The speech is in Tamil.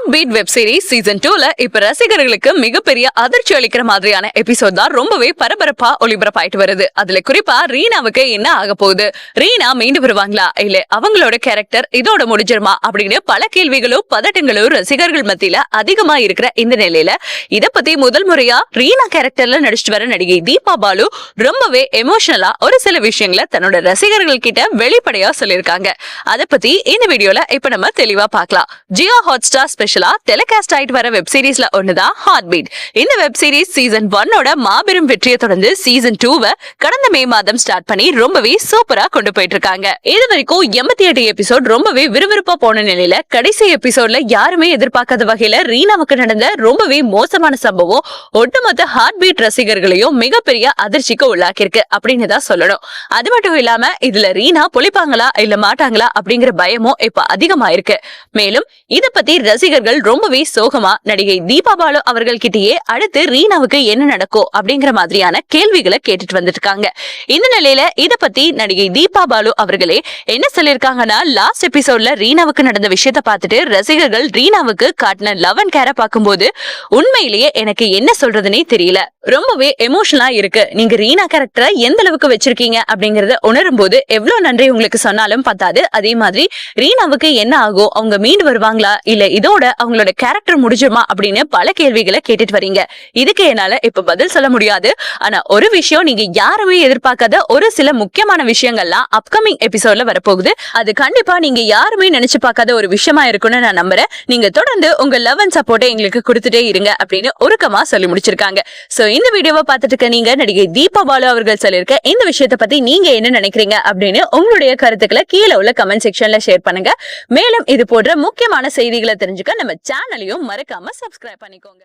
Heart beat web series season டூல இப்ப ரசிகர்களுக்கு மிகப்பெரிய அதிர்ச்சி அளிக்கிற மாதிரியான எபிசோட் தான் ரொம்பவே பரபரப்பா ஒளிபரப்பாயிட்டு வருது. அதுல குறிப்பா ரீனாவுக்கு என்ன ஆக போகுது? ரீனா மீண்டு வருவாங்களா? இல்ல அவங்களோட கேரக்டர் இதோட முடிஞ்சிருமா? அப்படின்னு பல கேள்விகளும் பதட்டங்களும் ரசிகர்கள் மத்தியில அதிகமா இருக்கிற இந்த நிலையில இத பத்தி முதல் முறையா ரீனா கேரக்டர்ல நடிச்சிட்டு வர நடிகை தீபா பாலு ரொம்பவே எமோஷனலா ஒரு சில விஷயங்களை தன்னோட ரசிகர்கள் கிட்ட வெளிப்படையா சொல்லியிருக்காங்க. அத பத்தி இந்த வீடியோல இப்ப நம்ம தெளிவா பார்க்கலாம். ஜியோ ஹாட் ஸ்டார் டெலிகாஸ்ட் ஆயிட்டு வர வெப் சீரிஸ்ல ஒண்ணுதான் ஹார்ட் பீட் இந்த வெப் சீரிஸ் சீசன் ஒன்னோட மாபெரும் வெற்றியை தொடர்ந்து சீசன் டூவை கடந்த மே மாதம் ஸ்டார்ட் பண்ணி ரொம்பவே சூப்பரா கொண்டு போயிட்டு இருக்காங்க இது வரைக்கும் எண்பத்தி எட்டு எபிசோட் ரொம்பவே விறுவிறுப்பா போன நிலையில கடைசி எபிசோட்ல யாருமே எதிர்பார்க்காத வகையில ரீனாவுக்கு நடந்த ரொம்பவே மோசமான சம்பவம் ஒட்டுமொத்த ஹார்ட் பீட் ரசிகர்களையும் மிகப்பெரிய அதிர்ச்சிக்கு உள்ளாக்கியிருக்கு அப்படின்னு தான் சொல்லணும். அது மட்டும் இல்லாம இதுல ரீனா பொழிப்பாங்களா இல்ல மாட்டாங்களா அப்படிங்கிற பயமும் இப்ப அதிகமாயிருக்கு. மேலும் இத பத்தி ரசிகர்கள் ரொம்பவே சோகமா நடிகை தீபா பாலு அவர்கள் கிட்டேயே அடுத்து ரீனாவுக்கு என்ன நடக்கும் அப்படிங்கிற மாதிரியான கேள்விகளை கேட்டுட்டு வந்துட்டு இருக்காங்க இந்த நிலையில இத பத்தி நடிகை தீபா பாலு அவர்களே என்ன சொல்லியிருக்காங்கன்னா லாஸ்ட் எபிசோட்ல ரீனாவுக்கு நடந்த விஷயத்த பார்த்துட்டு ரசிகர்கள் ரீனாவுக்கு காட்டின லவ் அண்ட் கேரை பார்க்கும்போது உண்மையிலேயே எனக்கு என்ன சொல்றதுன்னே தெரியல. ரொம்பவே எமோஷனலா இருக்கு. நீங்க ரீனா கேரக்டரை எந்த அளவுக்கு வச்சிருக்கீங்க அப்படிங்கறத உணரும் போது எவ்வளவு நன்றி உங்களுக்கு சொன்னாலும் பத்தாது. அதே மாதிரி ரீனாவுக்கு என்ன ஆகும்? அவங்க மீண்டு வருவாங்களா? இல்ல இதோட அவங்களோட கேரக்டர் முடிஞ்சுமா அப்படின்னு பல கேள்விகளை கேட்டுட்டு வரீங்க. இதுக்கு என்னால இப்ப பதில் சொல்ல முடியாது. ஆனா ஒரு விஷயம் நீங்க யாருமே எதிர்பார்க்காத ஒரு சில முக்கியமான விஷயங்கள்லாம் அப்கமிங் எபிசோட்ல வரப்போகுது. அது கண்டிப்பா நீங்க யாருமே நினைச்சு பார்க்காத ஒரு விஷயமா இருக்கும்னு நான் நம்புறேன். நீங்க தொடர்ந்து உங்க லவ் அண்ட் சப்போர்ட்டை எங்களுக்கு கொடுத்துட்டே இருங்க அப்படின்னு ஒருக்கமா சொல்லி முடிச்சிருக்காங்க. சோ இந்த வீடியோவை பார்த்துட்டு இருக்க நீங்க நடிகை தீபா பாலு அவர்கள் சொல்லியிருக்க இந்த விஷயத்தை பத்தி நீங்க என்ன நினைக்கிறீங்க அப்படின்னு உங்களுடைய கருத்துக்களை கீழே உள்ள கமெண்ட் செக்ஷன்ல ஷேர் பண்ணுங்க. மேலும் இது போன்ற முக்கியமான செய்திகளை தெரிஞ்சுக்க தெரிஞ்சுக்க நம்ம சேனலையும் மறக்காம சப்ஸ்கிரைப் பண்ணிக்கோங்க.